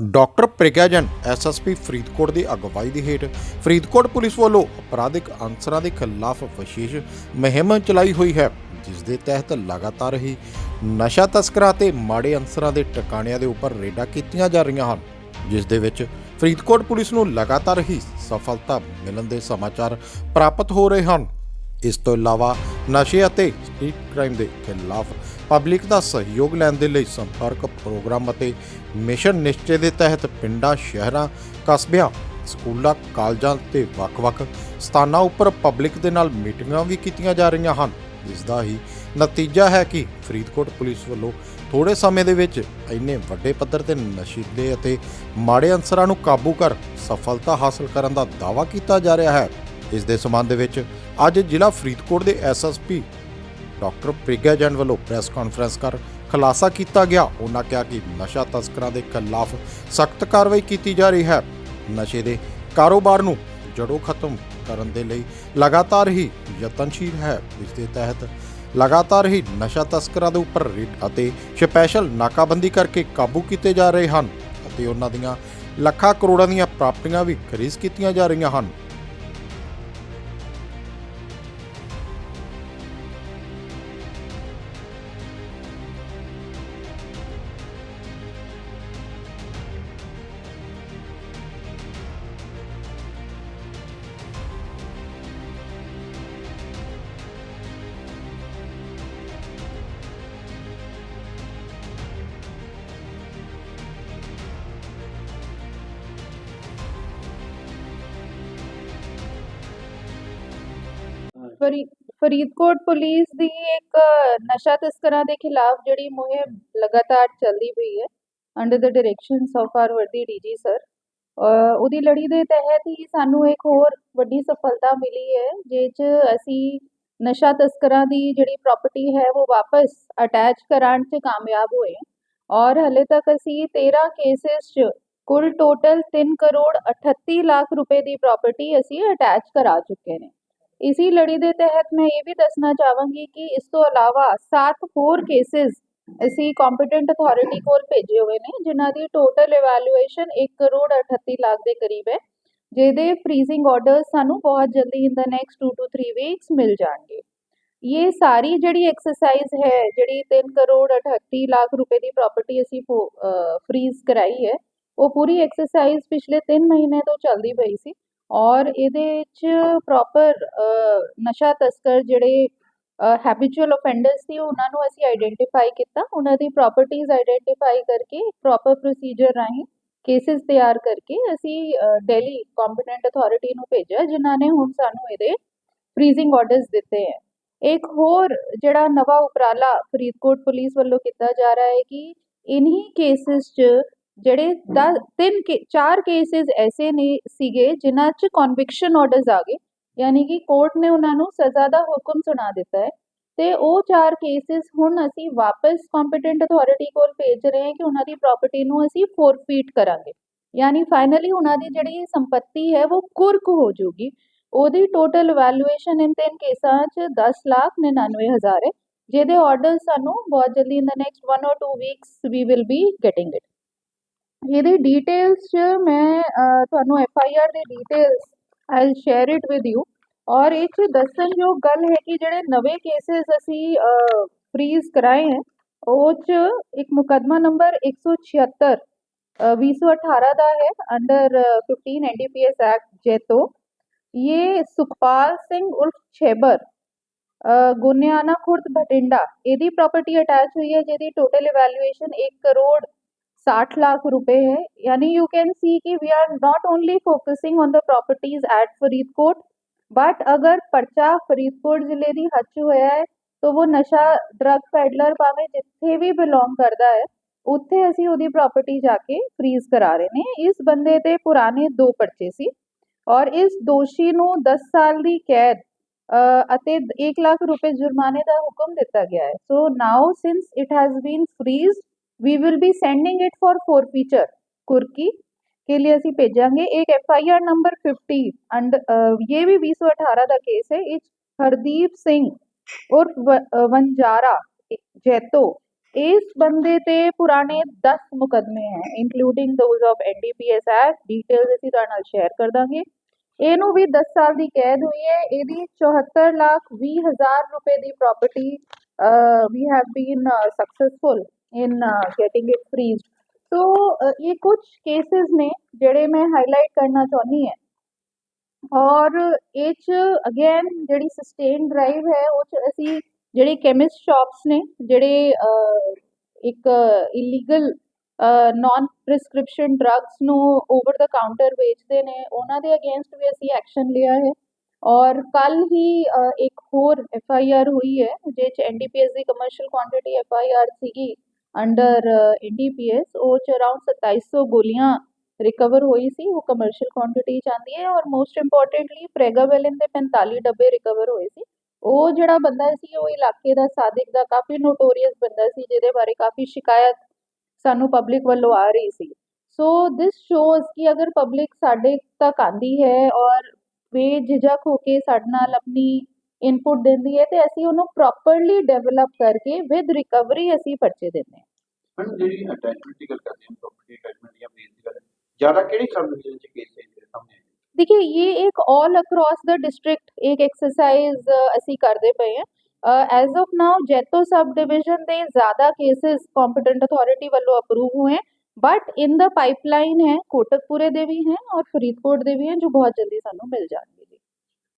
Doctor Pragya Jain SSP Faridkot ਦੀ ਅਗਵਾਈ ਦੇ ਹੇਠ ਫਰੀਦਕੋਟ ਪੁਲਿਸ ਵੱਲੋਂ ਅਪਰਾਧਿਕ ਅਨਸਰਾਂ ਦੇ ਖਿਲਾਫ ਵਿਸ਼ੇਸ਼ ਮੁਹਿੰਮ ਚਲਾਈ ਹੋਈ ਹੈ, ਜਿਸ ਦੇ ਤਹਿਤ ਲਗਾਤਾਰ ਹੀ ਨਸ਼ਾ ਤਸਕਰਾਂ ਤੇ ਮਾੜੇ ਅਨਸਰਾਂ ਦੇ ਟਿਕਾਣਿਆਂ ਦੇ ਉੱਪਰ ਰੇਡਾਂ ਕੀਤੀਆਂ ਜਾ ਰਹੀਆਂ ਹਨ, ਜਿਸ ਦੇ ਵਿੱਚ ਫਰੀਦਕੋਟ ਪੁਲਿਸ ਨੂੰ ਲਗਾਤਾਰ ਹੀ ਸਫਲਤਾ ਮਿਲਣ ਦੇ ਸਮਾਚਾਰ ਪ੍ਰਾਪਤ ਹੋ ਰਹੇ ਹਨ। ਇਸ ਤੋਂ ਇਲਾਵਾ ਨਸ਼ੇ ਅਤੇ ਸਟਰੀਟ ਕ੍ਰਾਈਮ ਦੇ ਖਿਲਾਫ ਪਬਲਿਕ ਦਾ ਸਹਿਯੋਗ ਲੈਣ ਦੇ ਲਈ ਸੰਪਰਕ ਪ੍ਰੋਗਰਾਮ ਅਤੇ ਮਿਸ਼ਨ ਨਿਸ਼ਚੇ ਦੇ ਤਹਿਤ ਪਿੰਡਾਂ, ਸ਼ਹਿਰਾਂ, ਕਸਬਿਆਂ, ਸਕੂਲਾਂ, ਕਾਲਜਾਂ ਤੇ ਵੱਖ-ਵੱਖ ਸਥਾਨਾਂ ਉੱਪਰ ਪਬਲਿਕ ਦੇ ਨਾਲ ਮੀਟਿੰਗਾਂ ਵੀ ਕੀਤੀਆਂ ਜਾ ਰਹੀਆਂ ਹਨ। ਜਿਸ ਦਾ ਹੀ ਨਤੀਜਾ ਹੈ ਕਿ ਫਰੀਦਕੋਟ ਪੁਲਿਸ ਵੱਲੋਂ ਥੋੜੇ ਸਮੇਂ ਦੇ ਵਿੱਚ ਇੰਨੇ ਵੱਡੇ ਪੱਧਰ ਤੇ ਨਸ਼ੀਲੇ ਅਤੇ ਮਾੜੇ ਅਨਸਰਾਂ ਨੂੰ ਕਾਬੂ ਕਰ ਸਫਲਤਾ ਹਾਸਲ ਕਰਨ ਦਾ ਦਾਅਵਾ ਕੀਤਾ ਜਾ ਰਿਹਾ ਹੈ। ਇਸ ਦੇ ਸਬੰਧ ਦੇ ਵਿੱਚ ਅੱਜ ਜ਼ਿਲ੍ਹਾ ਫਰੀਦਕੋਟ ਦੇ ਐਸਐਸਪੀ ਡਾਕਟਰ ਪ੍ਰਿਗਿਆ ਜੈਨ ਵੱਲੋਂ ਪ੍ਰੈਸ ਕਾਨਫਰੰਸ ਕਰ ਖੁਲਾਸਾ ਕੀਤਾ ਗਿਆ। ਉਹਨਾਂ ਕਿਹਾ ਕਿ ਨਸ਼ਾ ਤਸਕਰਾਂ ਦੇ ਖਿਲਾਫ ਸਖਤ ਕਾਰਵਾਈ ਕੀਤੀ ਜਾ ਰਹੀ ਹੈ। ਨਸ਼ੇ ਦੇ ਕਾਰੋਬਾਰ ਨੂੰ ਜੜੋਂ ਖਤਮ ਕਰਨ ਦੇ ਲਈ ਲਗਾਤਾਰ ਹੀ ਯਤਨਸ਼ੀਲ ਹੈ। ਇਸ ਦੇ ਤਹਿਤ ਲਗਾਤਾਰ ਹੀ ਨਸ਼ਾ ਤਸਕਰਾਂ ਦੇ ਉੱਪਰ ਰੇਡ ਅਤੇ ਸਪੈਸ਼ਲ ਨਾਕਾਬੰਦੀ ਕਰਕੇ ਕਾਬੂ ਕੀਤੇ ਜਾ ਰਹੇ ਹਨ ਅਤੇ ਉਹਨਾਂ ਦੀਆਂ ਲੱਖਾਂ ਕਰੋੜਾਂ ਦੀਆਂ ਪ੍ਰਾਪਤੀਆਂ ਵੀ ਖਰੀਦ ਕੀਤੀਆਂ ਜਾ ਰਹੀਆਂ ਹਨ। ਫਰੀ ਫਰੀਦਕੋਟ ਪੁਲਿਸ ਦੀ ਇੱਕ ਨਸ਼ਾ ਤਸਕਰਾਂ ਦੇ ਖਿਲਾਫ ਜਿਹੜੀ ਮੁਹਿੰਮ ਲਗਾਤਾਰ ਚੱਲਦੀ ਪਈ ਹੈ under the directions of our worthy DG sir ਉਹਦੀ ਲੜੀ ਦੇ ਤਹਿਤ ਹੀ ਸਾਨੂੰ ਇੱਕ ਹੋਰ ਵੱਡੀ ਸਫਲਤਾ ਮਿਲੀ ਹੈ ਜਿਸ 'ਚ ਅਸੀਂ ਨਸ਼ਾ ਤਸਕਰਾਂ ਦੀ ਜਿਹੜੀ ਪ੍ਰਾਪਰਟੀ ਹੈ ਉਹ ਵਾਪਸ ਅਟੈਚ ਕਰਾਉਣ 'ਚ ਕਾਮਯਾਬ ਹੋਏ ਹਾਂ। ਔਰ ਹਲੇ ਤੱਕ ਅਸੀਂ 13 ਕੇਸਿਸ 'ਚ ਕੁੱਲ ਟੋਟਲ 3 ਕਰੋੜ 38 ਲੱਖ ਰੁਪਏ ਦੀ ਪ੍ਰਾਪਰਟੀ ਅਸੀਂ ਅਟੈਚ ਕਰਾ ਚੁੱਕੇ ਨੇ ਇਸੀ ਲੜੀ ਦੇ ਤਹਿਤ ਮੈਂ ਇਹ ਵੀ ਦੱਸਣਾ ਚਾਹਾਂਗੀ ਕਿ ਇਸ ਤੋਂ ਇਲਾਵਾ 7 ਹੋਰ ਕੇਸਿਸ ਅਸੀਂ ਕੰਪੀਟੈਂਟ ਅਥਾਰਟੀ ਕੋਲ ਭੇਜੇ ਹੋਏ ਨੇ ਜਿਨ੍ਹਾਂ ਦੀ ਟੋਟਲ ਇਵੈਲੂਏਸ਼ਨ 1 ਕਰੋੜ 38 ਲੱਖ ਦੇ ਕਰੀਬ ਹੈ ਜਿਹਦੇ ਫ੍ਰੀਜ਼ਿੰਗ ਆਰਡਰਸ ਸਾਨੂੰ ਬਹੁਤ ਜਲਦੀ in the next 2 to 3 weeks ਮਿਲ ਜਾਣਗੇ ਇਹ ਸਾਰੀ ਜਿਹੜੀ ਐਕਸਰਸਾਈਜ਼ ਹੈ ਜਿਹੜੀ 3 ਕਰੋੜ 38 ਲੱਖ ਰੁਪਏ ਦੀ ਪ੍ਰਾਪਰਟੀ ਅਸੀਂ ਫ੍ਰੀਜ਼ ਕਰਾਈ ਹੈ ਉਹ ਪੂਰੀ ਐਕਸਰਸਾਈਜ਼ ਪਿਛਲੇ 3 ਮਹੀਨੇ ਤੋਂ ਚੱਲਦੀ ਪਈ ਸੀ ਔਰ ਇਹਦੇ ਚ ਪ੍ਰੋਪਰ ਨਸ਼ਾ ਤਸਕਰ ਜਿਹੜੇ ਹੈਬਿਚੁਅਲ ਆਫੈਂਡਰਸ ਸੀ ਉਹਨਾਂ ਨੂੰ ਅਸੀਂ ਆਈਡੈਂਟੀਫਾਈ ਕੀਤਾ ਉਹਨਾਂ ਦੀ ਪ੍ਰਾਪਰਟੀਆਂ ਆਈਡੈਂਟੀਫਾਈ ਕਰਕੇ ਪ੍ਰੋਪਰ ਪ੍ਰੋਸੀਜਰ ਰਾਹੀਂ ਕੇਸਿਸ ਤਿਆਰ ਕਰਕੇ ਅਸੀਂ ਦਿੱਲੀ ਕੰਪੀਟੈਂਟ ਅਥਾਰਟੀ ਨੂੰ ਭੇਜਿਆ ਜਿਨ੍ਹਾਂ ਨੇ ਹੁਣ ਸਾਨੂੰ ਇਹਦੇ ਫ੍ਰੀਜ਼ਿੰਗ ਆਰਡਰਸ ਦਿੱਤੇ ਹੈ ਇੱਕ ਹੋਰ ਜਿਹੜਾ ਨਵਾਂ ਉਪਰਾਲਾ ਫਰੀਦਕੋਟ ਪੁਲਿਸ ਵੱਲੋਂ ਕੀਤਾ ਜਾ ਰਿਹਾ ਹੈ ਕਿ ਇਨਹੀ ਕੇਸਿਸ 'ਚ ਜਿਹੜੇ ਦਸ ਤਿੰਨ ਕੇ, ਚਾਰ ਕੇਸਿਸ ਐਸੇ ਨੇ ਸੀਗੇ ਜਿਨ੍ਹਾਂ 'ਚ ਕਨਵਿਕਸ਼ਨ ਆਰਡਰਸ ਆ ਗਏ। ਯਾਨੀ ਕਿ ਕੋਰਟ ਨੇ ਉਹਨਾਂ ਨੂੰ ਸਜ਼ਾ ਦਾ ਹੁਕਮ ਸੁਣਾ ਦਿੱਤਾ ਹੈ। ਤੇ ਉਹ ਚਾਰ ਕੇਸਿਸ ਹੁਣ ਅਸੀਂ ਵਾਪਸ ਕੰਪੀਟੈਂਟ ਅਥਾਰਟੀ ਕੋਲ ਭੇਜ ਰਹੇ ਹਾਂ ਕਿ ਉਹਨਾਂ ਦੀ ਪ੍ਰਾਪਰਟੀ ਨੂੰ ਅਸੀਂ ਫੋਰਫੀਟ ਕਰਾਂਗੇ। ਯਾਨੀ ਫਾਈਨਲੀ ਉਹਨਾਂ ਦੀ ਜਿਹੜੀ ਸੰਪਤੀ ਹੈ ਉਹ ਕੁਰਕ ਹੋ ਜਾਊਗੀ। ਉਹਦੀ ਟੋਟਲ ਵੈਲਿਊਏਸ਼ਨ ਇਨ ਤਿੰਨ ਕੇਸਾਂ 'ਚ 10 ਲੱਖ 99 ਹਜ਼ਾਰ ਹੈ। ਜਿਹਦੇ ਆਰਡਰ ਸਾਨੂੰ ਬਹੁਤ ਜਲਦੀ in the next 1 or 2 weeks we will be getting it ਇਹਦੀ ਡਿਟੇਲਸ 'ਚ ਮੈਂ ਤੁਹਾਨੂੰ ਐਫ ਆਈ ਆਰ ਦੇ details I share it with you ਔਰ ਇਹ 'ਚ ਦੱਸਣਯੋਗ ਗੱਲ ਹੈ ਕਿ ਜਿਹੜੇ ਨਵੇਂ ਕੇਸਿਸ ਅਸੀਂ ਫ੍ਰੀਜ਼ ਕਰਾਏ ਹੈ ਉਹ 'ਚ ਇੱਕ ਮੁਕੱਦਮਾ ਨੰਬਰ 176 2018 ਦਾ ਹੈ ਅੰਡਰ 15 एनडीपीएस एक्ट जैतो ये सुखपाल ਸਿੰਘ ਉਰਫ ਛੇਬਰ ਗੁਨਿਆਣਾ ਖੁਰਦ ਭਟਿੰਡਾ ਇਹਦੀ ਪ੍ਰਾਪਰਟੀ ਅਟੈਚ ਹੋਈ ਹੈ ਜਿਹਦੀ ਟੋਟਲ ਇਵੈਲੂਏਸ਼ਨ 1 ਕਰੋੜ 60 लाख रुपए है यानी यू कैन सी कि we are not only focusing on the properties at Faridkot but अगर पर्चा फरीदकोट ਜ਼ਿਲ੍ਹੇ ਦੀ ਹੱਥ 'ਚ ਹੋਇਆ ਹੈ ਤਾਂ ਉਹ ਨਸ਼ਾ ਡਰੱਗ ਪੈਡਲਰ ਭਾਵੇਂ ਜਿੱਥੇ ਵੀ ਬਿਲੋਂਗ ਕਰਦਾ ਹੈ ਉੱਥੇ ਅਸੀਂ ਉਹਦੀ ਪ੍ਰਾਪਰਟੀ ਜਾ ਕੇ ਫ੍ਰੀਜ਼ ਕਰਾ ਰਹੇ ਨੇ ਇਸ ਬੰਦੇ ਤੇ ਪੁਰਾਣੇ ਦੋ ਪਰਚੇ ਸੀ ਔਰ ਇਸ ਦੋਸ਼ੀ ਨੂੰ 10 ਸਾਲ ਦੀ ਕੈਦ ਅਤੇ 1 ਲੱਖ ਰੁਪਏ ਜੁਰਮਾਨੇ ਦਾ ਹੁਕਮ ਦਿੱਤਾ ਗਿਆ ਹੈ so now since it has been freezed we will be sending it for forfeiture कुर्की के लिए ਅਸੀਂ ਭੇਜਾਂਗੇ ਇੱਕ F I R number 50 and ਇਹ ਵੀ 2018 ਦਾ ਕੇਸ ਹੈ ਇਹ ਹਰਦੀਪ ਸਿੰਘ ਉਰਫ ਵ- ਅ, ਵੰਜਾਰਾ ਜੈਤੋ ਇਸ ਬੰਦੇ ਤੇ ਪੁਰਾਣੇ 10 ਮੁਕੱਦਮੇ ਹੈ including those of NDPS act details ਅਸੀਂ ਤੁਹਾਡੇ ਨਾਲ ਸ਼ੇਅਰ ਕਰ ਦਾਂਗੇ ਇਹਨੂੰ ਵੀ 10 ਸਾਲ ਦੀ ਕੈਦ ਹੋਈ ਹੈ ਇਹਦੀ 74 ਲੱਖ 20 ਹਜ਼ਾਰ ਰੁਪਏ ਦੀ property we have been successful in getting it freezed so ਇਹ ਕੁਝ ਕੇਸਿਸ ਨੇ ਜਿਹੜੇ ਮੈਂ ਹਾਈਲਾਈਟ ਕਰਨਾ ਚਾਹੁੰਦੀ ਹਾਂ ਔਰ ਇਹ ਚ ਅਗੇਨ ਜਿਹੜੀ ਸਸਟੇਨ ਡਰਾਈਵ ਹੈ ਉਹ ਚ ਅਸੀਂ ਜਿਹੜੇ ਕੈਮਿਸਟ ਸ਼ਾਪਸ ਨੇ ਜਿਹੜੇ ਇੱਕ ਇਲੀਗਲ ਨਾਨ ਪ੍ਰਿਸਕ੍ਰਿਪਸ਼ਨ ਡਰੱਗਸ ਨੂੰ ਓਵਰ ਦਾ ਕਾਊਂਟਰ ਵੇਚਦੇ ਨੇ ਉਹਨਾਂ ਦੇ ਅਗੇਂਸਟ ਵੀ ਅਸੀਂ ਐਕਸ਼ਨ ਲਿਆ ਹੈ ਔਰ ਕੱਲ ਹੀ ਇੱਕ ਹੋਰ ਐਫ ਆਈ ਆਰ ਹੋਈ ਹੈ ਜਿਹਦੇ ਚ N D P S the commercial quantity F I R ਸੀਗੀ under N D P S ਉਹ ਚ ਅਰਾਊਂਡ 2700 ਗੋਲੀਆਂ ਰਿਕਵਰ ਹੋਈ ਸੀ, ਉਹ ਕਮਰਸ਼ੀਅਲ ਕੁਆਂਟੀਟੀ ਚ ਆਉਂਦੀ ਹੈ ਔਰ ਮੋਸਟ ਇੰਪੋਰਟੈਂਟਲੀ ਪ੍ਰੈਗਾਵੈਲਿਨ ਦੇ 45 ਡੱਬੇ ਰਿਕਵਰ ਹੋਏ ਸੀ। ਉਹ ਜਿਹੜਾ ਬੰਦਾ ਸੀ, ਉਹ ਇਲਾਕੇ ਦਾ ਸਾਦਿਕ ਦਾ ਕਾਫੀ ਨੋਟੋਰੀਅਸ ਬੰਦਾ ਸੀ, ਜਿਹਦੇ ਬਾਰੇ ਕਾਫੀ ਸ਼ਿਕਾਇਤ ਸਾਨੂੰ ਪਬਲਿਕ ਵੱਲੋਂ ਆ ਰਹੀ ਸੀ। ਸੋ ਦਿਸ ਸ਼ੋਜ਼ ਕਿ ਅਗਰ ਪਬਲਿਕ ਸਾਡੇ ਤੱਕ ਆਂਦੀ ਹੈ ਔਰ ਬੇਝਿਜਕ ਹੋ ਕੇ ਸਾਡੇ ਨਾਲ ਆਪਣੀ इनपुट दिंदी ਹੈ ਤੇ ਅਸੀਂ ਉਹਨੂੰ ਪ੍ਰੋਪਰਲੀ ਡਿਵੈਲਪ ਕਰਕੇ ਵਿਦ ਰਿਕਵਰੀ ਅਸੀਂ ਪਰਚੇ ਦਿੰਦੇ ਹਾਂ ਮੈਡਮ ਜਿਹੜੀ ਅਟੈਚਮੈਂਟ ਦੀ ਗੱਲ ਕਰਦੇ ਹਾਂ ਪ੍ਰੋਪਰਟੀ ਅਟੈਚਮੈਂਟ ਜਾਂ ਬੇਸ ਦੀ ਗੱਲ ਜ਼ਿਆਦਾ ਕਿਹੜੀ ਸਰਵਿਸ ਦੇ ਕੇਸ ਦੇ ਸਾਹਮਣੇ देखिए ये एक ऑल अक्रॉस द डिस्ट्रिक्ट एक एक्सरसाइज ਅਸੀਂ ਕਰਦੇ ਪਏ ਹਾਂ as of now Jaito sub division ਦੇ ਜ਼ਿਆਦਾ ਕੇसेस ਕੰਪੀਟੈਂਟ ਅਥਾਰਟੀ ਵੱਲੋਂ ਅਪਰੂਵ ਹੋਏ ਹਨ ਬਟ ਇਨ ਦਾ ਪਾਈਪਲਾਈਨ ਹੈ ਕੋਟਕਪੂਰੇ ਦੇ ਵੀ ਹੈ ਔਰ ਫਰੀਦਕੋਟ ਦੇ ਵੀ ਹੈ ਜੋ ਬਹੁਤ ਜਲਦੀ ਸਾਨੂੰ ਮਿਲ ਜਾਣਗੇ